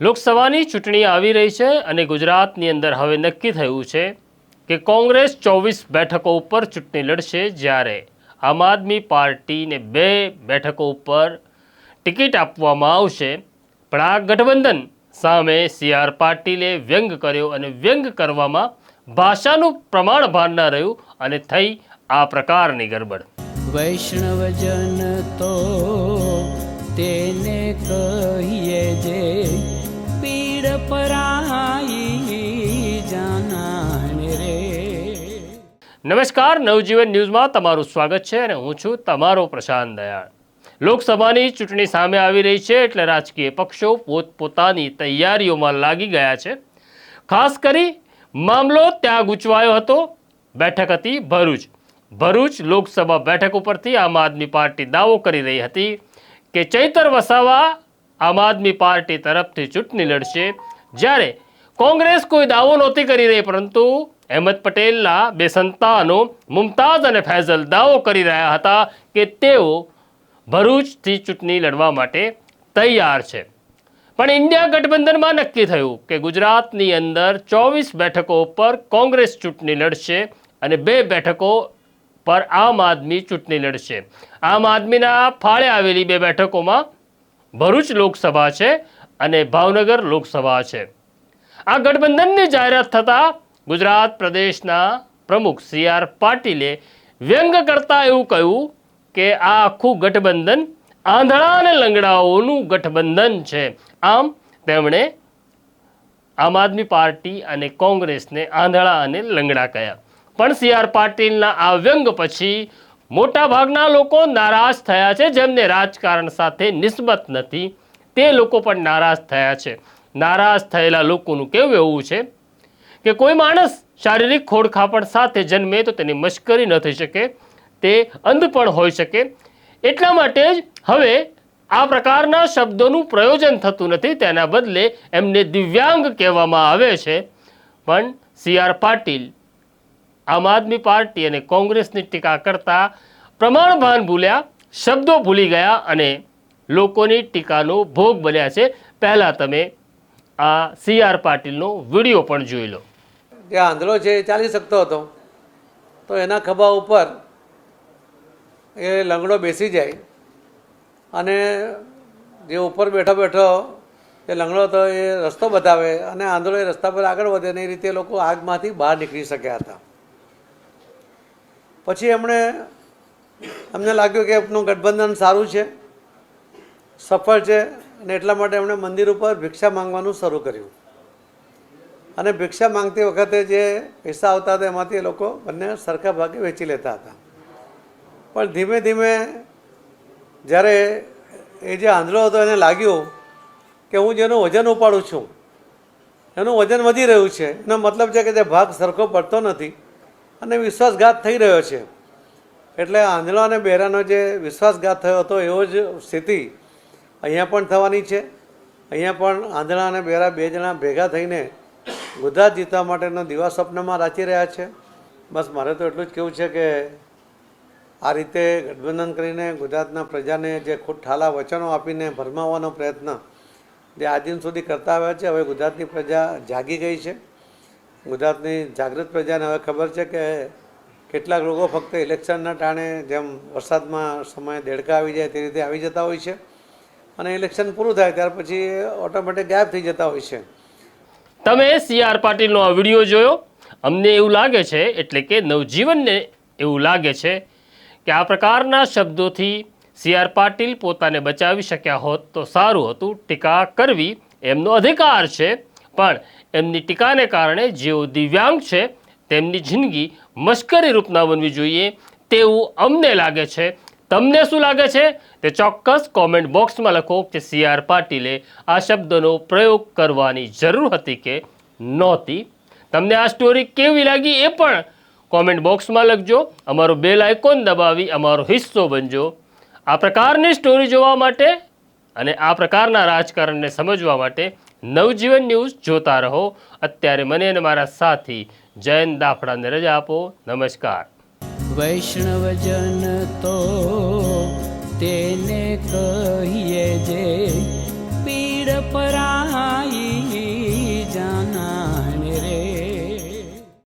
લોકસભાની ચૂંટણી આવી રહી છે અને ગુજરાતની અંદર હવે નક્કી થયું છે કે કોંગ્રેસ ચોવીસ બેઠકો ઉપર ચૂંટણી લડશે જ્યારે આમ આદમી પાર્ટીને બે બેઠકો ઉપર ટિકિટ આપવામાં આવશે. પણ આ ગઠબંધન સામે સી આર પાટીલે વ્યંગ કર્યો અને વ્યંગ કરવામાં ભાષાનું પ્રમાણ ભાન ના રહ્યું અને થઈ આ પ્રકારની ગરબડ. વૈષ્ણવજન તો તેને કહીએ જે નમસ્કાર, નવજીવન ન્યૂઝમાં તમારું સ્વાગત છે અને હું છું તમારો પ્રશાંત દયાળ. લોકસભાની ચૂંટણી સામે આવી રહી છે એટલે રાજકીય પક્ષો પોતપોતાની તૈયારીઓમાં લાગી ગયા છે. ખાસ કરી મામલો ત્યાં ગૂંચવાયો હતો. બેઠક હતી ભરૂચ. ભરૂચ લોકસભા બેઠક ઉપરથી આમ આદમી પાર્ટી દાવો કરી રહી હતી કે ચૈતર વસાવા આમ આદમી પાર્ટી તરફથી ચૂંટણી લડશે. જ્યારે કોંગ્રેસ કોઈ દાવો નહોતી કરી રહી, પરંતુ અહેમદ પટેલના બે સંતાનો મુમતાઝ અને ફૈઝલ દાવો કરી રહ્યા હતા કે તેઓ ભરૂચથી ચૂંટણી લડવા માટે તૈયાર છે. પણ ઇન્ડિયા ગઠબંધનમાં નક્કી થયું કે ગુજરાતની અંદર ચોવીસ બેઠકો ઉપર કોંગ્રેસ ચૂંટણી લડશે અને બે બેઠકો પર આમ આદમી ચૂંટણી લડશે. આમ આદમીના ફાળે આવેલી બે બેઠકોમાં ભરૂચ લોકસભા છે અને ભાવનગર લોકસભા છે. આ ગઠબંધનની જાહેરાત થતાં ગુજરાત પ્રદેશના પ્રમુખ સી આર પાટીલે વ્યંગ કરતા એવું કહ્યું કે આ આખું ગઠબંધન આંધળા અને લંગડાઓનું ગઠબંધન છે. આમ તેમણે આમ આદમી પાર્ટી અને કોંગ્રેસને આંધળા અને લંગડા કહ્યા. પણ સી આર પાટીલના આ વ્યંગ પછી મોટા ભાગના લોકો નારાજ થયા છે, જેમને રાજકારણ સાથે નિસ્બત નથી. તે લોકો પણ નારાજ થયા છે. નારાજ થયેલા લોકોનું કેવું એવું છે કે કોઈ માણસ શારીરિક ખોડખાપણ સાથે જન્મે તો તેની મશ્કરી ન થઈ શકે, તે અંધ પણ હોઈ શકે. એટલા માટે જ હવે આ પ્રકારના શબ્દોનું પ્રયોજન થતું નથી, તેના બદલે એમને દિવ્યાંગ કહેવામાં આવે છે. પણ સી આર પાટીલ આમ આદમી પાર્ટી અને કોંગ્રેસની ટીકા કરતા પ્રમાણભાન ભૂલ્યા, શબ્દો ભૂલી ગયા અને લોકોની ટીકાનો ભોગ બન્યા છે. પહેલાં તમે આ સી આર પાટીલનો વીડિયો પણ જોઈ લો. જે આંધળો છે એ ચાલી શકતો હતો. તો એના ખભા ઉપર એ લંગડો બેસી જાય અને જે ઉપર બેઠો બેઠો એ લંગડો હતો એ રસ્તો બતાવે અને આંધળો એ રસ્તા પર આગળ વધે ને એ રીતે લોકો આગમાંથી બહાર નીકળી શક્યા હતા. પછી એમણે અમને લાગ્યું કે એમનું ગઠબંધન સારું છે, સફળ છે અને એટલા માટે એમણે મંદિર ઉપર ભિક્ષા માંગવાનું શરૂ કર્યું. અને ભિક્ષા માંગતી વખતે જે પૈસા આવતા હતા એમાંથી એ લોકો બંને સરખા ભાગે વેચી લેતા હતા. પણ ધીમે ધીમે જ્યારે એ જે આંધળો હતો એને લાગ્યું કે હું જેનું વજન ઉપાડું છું, એનું વજન વધી રહ્યું છે, એનો મતલબ છે કે તે ભાગ સરખો પડતો નથી અને વિશ્વાસઘાત થઈ રહ્યો છે. એટલે આંધળો અને બહેરાનો જે વિશ્વાસઘાત થયો હતો, એવો જ સ્થિતિ અહીંયા પણ થવાની છે. અહીંયા પણ આંધળા અને બહેરા બે જણા ભેગા થઈને ગુજરાત જીતવા માટેનો દિવા સ્વપ્નમાં રાચી રહ્યા છે. બસ મારે તો એટલું જ કહેવું છે કે આ રીતે ગઠબંધન કરીને ગુજરાતના પ્રજાને જે ખુદ ઠાલા વચનો આપીને ભરમાવવાનો પ્રયત્ન જે આજ દિન સુધી કરતા આવ્યા છે, હવે ગુજરાતની પ્રજા જાગી ગઈ છે. ગુજરાતની જાગૃત પ્રજાને હવે ખબર છે કે કેટલાક લોકો ફક્ત ઇલેક્શનના ટાણે જેમ વરસાદમાં સમયે દેડકા આવી જાય તે રીતે આવી જતા હોય છે. અને ઇલેક્શન પૂરું થાય ત્યાર પછી ઓટોમેટિક ગાયબ થઈ જતા હોય છે. તમે સી આર પાટીલનો આ વીડિયો જોયો? અમને એવું લાગે છે, એટલે કે નવજીવનને એવું લાગે છે કે આ પ્રકારના શબ્દોથી સી આર પાટીલ પોતાને બચાવી શક્યા હોત તો સારું હતું. ટીકા કરવી એમનો અધિકાર છે. પણ એમની ટીકાને કારણે જેઓ દિવ્યાંગ છે, તેમની જિંદગી મશ્કરી રૂપ ન બનવી જોઈએ. તેવું અમને લાગે છે. તમને શું લાગે છે? તે ચોક્કસ કોમેન્ટ બોક્સમાં લખો કે સી આર પાટીલે આ શબ્દનો પ્રયોગ કરવાની જરૂર હતી કે નહોતી. તમને આ સ્ટોરી કેવી લાગી એ પણ કોમેન્ટ બોક્સમાં લખજો. અમારો બેલ આઇકોન દબાવી અમારો હિસ્સો બનજો. આ પ્રકારની સ્ટોરી જોવા માટે અને આ પ્રકારના રાજકારણને સમજવા માટે નવજીવન ન્યૂઝ જોતા રહો. અત્યારે મને અને મારા સાથી જયંત દાફડાને રજા આપો. નમસ્કાર. વૈષ્ણવજન તો તેને કહીએ જે પીડ પરાઈ